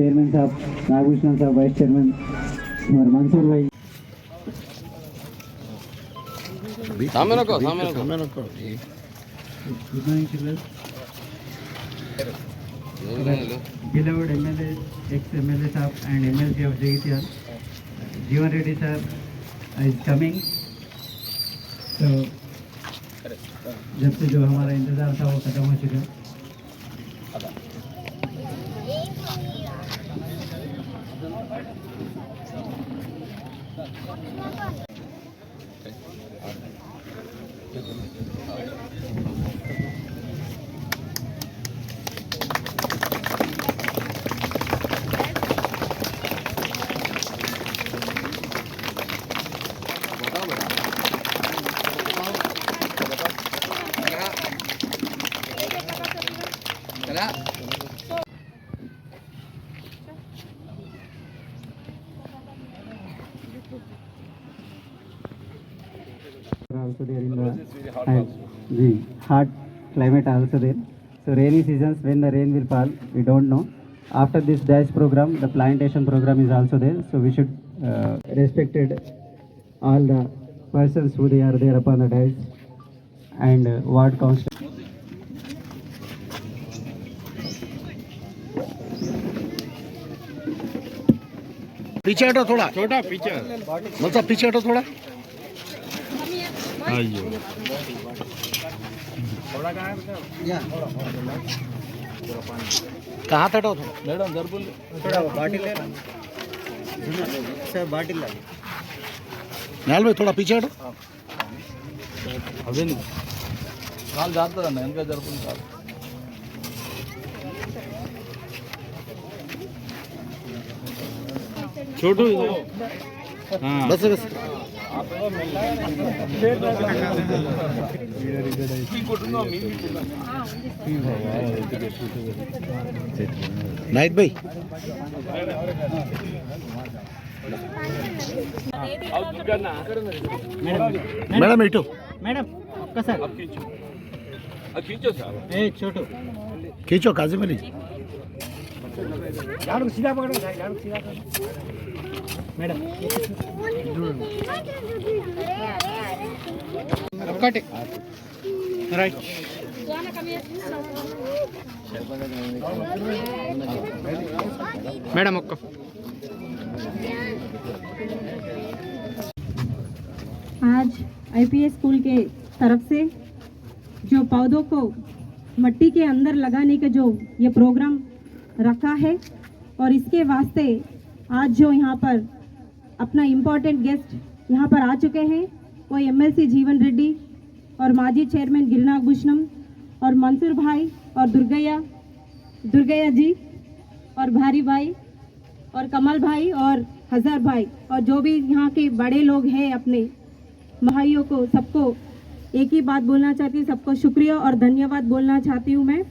Chairman साहब नागभूषण साहब vice chairman और मंसूर भाई सामने रखो सामने रखो सामने रखो जी गुड नाइट सर गिलावड MLA of Jagtial Jeevan Reddy sir is coming तो जब से जो हमारा इंतज़ार था वो खत्म हो चुका Gracias. also there in the and the hot climate also there. So rainy seasons when the rain will fall, we don't know. After this dash program, the plantation program is also there. So we should uh, respected all the persons who they are there upon the dash and uh, ward council. पीछे हटो थोड़ा छोटा पीछे मतलब पीछे हटो थोड़ा अयो कहाँ हटो थोड़ा मैडम जरबुल थोड़ा बाटिल सर बाटी बाटिल नाल भाई, थोड़ा पीछे हटो। अभी नहीं काल जाता रहना इनका जरबुल काल छोटू बस बस नाईत भाई మేడం ఇటు मैडम आपका सर ए छोटू खींचो काजिम अली सीधा पकड़ो सीधा मैडम ఒక్కటి రైట్ మేడం ఒక్క आज आईपीएस स्कूल के तरफ से जो पौधों को मट्टी के अंदर लगाने का जो ये प्रोग्राम रखा है और इसके वास्ते आज जो यहाँ पर अपना इम्पोर्टेंट गेस्ट यहाँ पर आ चुके हैं, वो एमएलसी जीवन रेड्डी और माजी चेयरमैन गिरिनाग भूषणम और मंसूर भाई और दुर्गैया दुर्गैया जी और भारी भाई और कमल भाई और हज़र भाई और जो भी यहाँ के बड़े लोग हैं अपने, भाइयों को सबको एक ही बात बोलना चाहती हूँ, सबको शुक्रिया और धन्यवाद बोलना चाहती हूँ मैं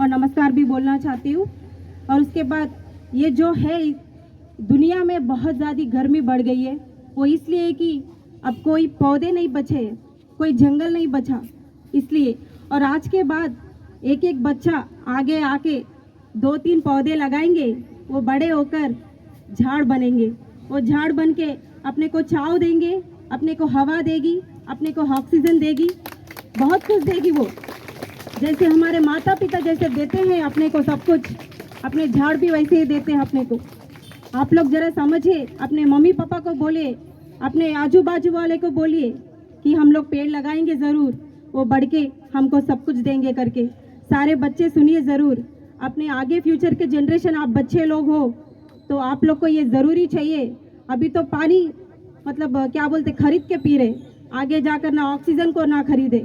और नमस्कार भी बोलना चाहती हूँ। और उसके बाद ये जो है दुनिया में बहुत ज़्यादा गर्मी बढ़ गई है। वो इसलिए कि अब कोई पौधे नहीं बचे, कोई जंगल नहीं बचा। इसलिए, और आज के बाद एक एक बच्चा आगे आके दो तीन पौधे लगाएँगे, वो बड़े होकर झाड़ बनेंगे। वो झाड़ बन के अपने को छाव देंगे, अपने को हवा देगी, अपने को ऑक्सीजन देगी, बहुत कुछ देगी वो। जैसे हमारे माता पिता जैसे देते हैं अपने को सब कुछ, अपने झाड़ भी वैसे ही देते हैं अपने को। आप लोग जरा समझिए, अपने मम्मी पापा को बोलिए, अपने आजू बाजू वाले को बोलिए कि हम लोग पेड़ लगाएँगे ज़रूर, वो बढ़ के हमको सब कुछ देंगे करके। सारे बच्चे सुनिए ज़रूर, अपने आगे फ्यूचर के जनरेशन आप बच्चे लोग हो तो आप लोग को ये ज़रूरी चाहिए। अभी तो पानी मतलब क्या बोलते, खरीद के पी रहे, आगे जाकर ना ऑक्सीजन को ना खरीदे।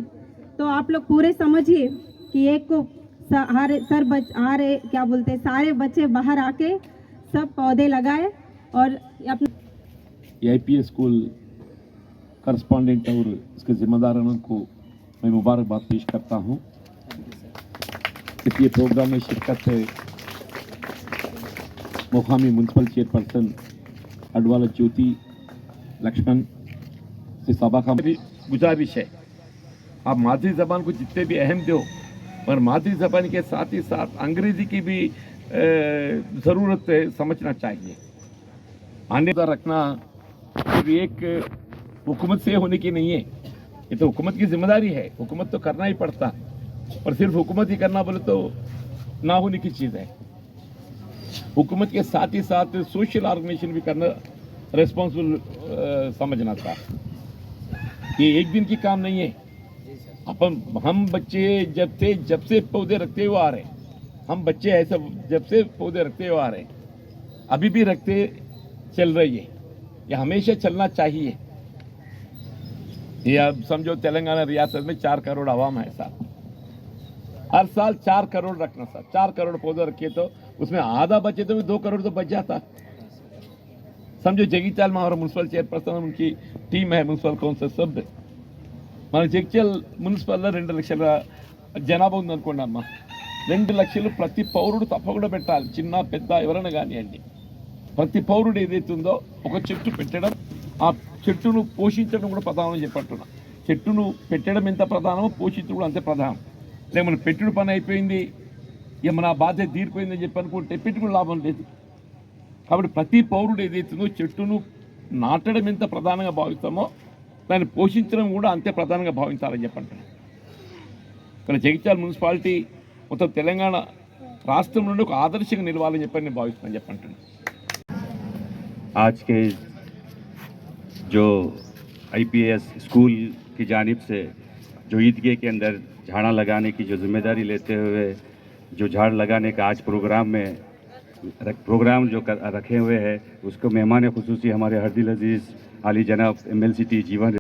तो आप लोग पूरे समझिए कि एक को सारे सर बच आ रहे क्या बोलते, सारे बच्चे बाहर आके सब पौधे लगाए और अपने आई स्कूल करस्पॉन्डेंट और इसके जिम्मेदारों को मैं मुबारकबाद पेश करता हूँ। ये प्रोग्राम में शिरकत है। मुकामी म्यूनसिपल चेयरपर्सन अडवाला ज्योति लक्ष्मण से सभा का भी गुजारिश है। आप मादरी ज़बान को जितने भी अहम दो पर मादरी ज़बान के साथ ही साथ अंग्रेज़ी की भी ज़रूरत समझना चाहिए। आने का रखना सिर्फ़ एक हुकूमत से होने की नहीं है। ये तो हुकूमत की ज़िम्मेदारी है। हुकूमत तो करना ही पड़ता। और सिर्फ़ हुकूमत ही करना बोले तो ना होने की चीज़ है। हुकूमत के साथ ही साथ सोशल ऑर्गेनाइजेशन भी करना रिस्पॉन्सिबल समझना था। ये एक दिन की काम नहीं है। अपन हम बच्चे जब से जब से पौधे रखते हुए आ रहे हैं। हम बच्चे ऐसे जब से पौधे रखते हुए आ रहे हैं अभी भी रखते चल रही है ये हमेशा चलना चाहिए ये अब समझो तेलंगाना रियासत में चार करोड़ आवाम है साहब हर साल चार करोड़ रखना सर चार करोड़ पौधे रखे तो उसमें आधा बचे तो भी दो करोड़ तो बच जाता समझो जगीचाल में हमारा म्यूनसिपल चेयरपर्सन उनकी टीम है म्यूनसिपल कौंसिल सब మన జగిత్యాల మున్సిపల్లో రెండు లక్షల జనాభా ఉందనుకోండి అమ్మ రెండు లక్షలు ప్రతి పౌరుడు తప్పకుండా పెట్టాలి. చిన్న పెద్ద ఎవరైనా కానివ్వండి. ప్రతి పౌరుడు ఏదైతే ఉందో ఒక చెట్టు పెట్టడం ఆ చెట్టును పోషించడం కూడా ప్రధానం చెప్పట్టున్నా. చెట్టును పెట్టడం ఎంత ప్రధానమో పోషించడం కూడా అంతే ప్రధానం. లేక పెట్టుడు పని అయిపోయింది ఏమన్నా బాధ్యత తీరిపోయిందని చెప్పి అనుకుంటే పెట్టుకుని లాభం లేదు. కాబట్టి ప్రతి పౌరుడు ఏదైతుందో చెట్టును నాటడం ఎంత ప్రధానంగా భావిస్తామో దాన్ని పోషించడం కూడా అంతే ప్రధానంగా భావించాలని చెప్పంటున్నాను ఇక్కడ జగిత్యాల మున్సిపాలిటీ మొత్తం తెలంగాణ రాష్ట్రం నుండి ఒక ఆదర్శంగా నిలవాలని చెప్పని నేను భావిస్తున్నాను చెప్పంటున్నాను आज के जो आईपीएस स्कूल की जानिब से जो ईदगाह के अंदर झाड़ा लगाने की जो जिम्मेदारी लेते हुए जो झाड़ लगाने का आज प्रोग्राम में रख- प्रोग्राम जो कर, रखे हुए हैं उसको मेहमान खसूसी हमारे हरदिल अजीज़ अली जनाब एम एल सी टी जीवन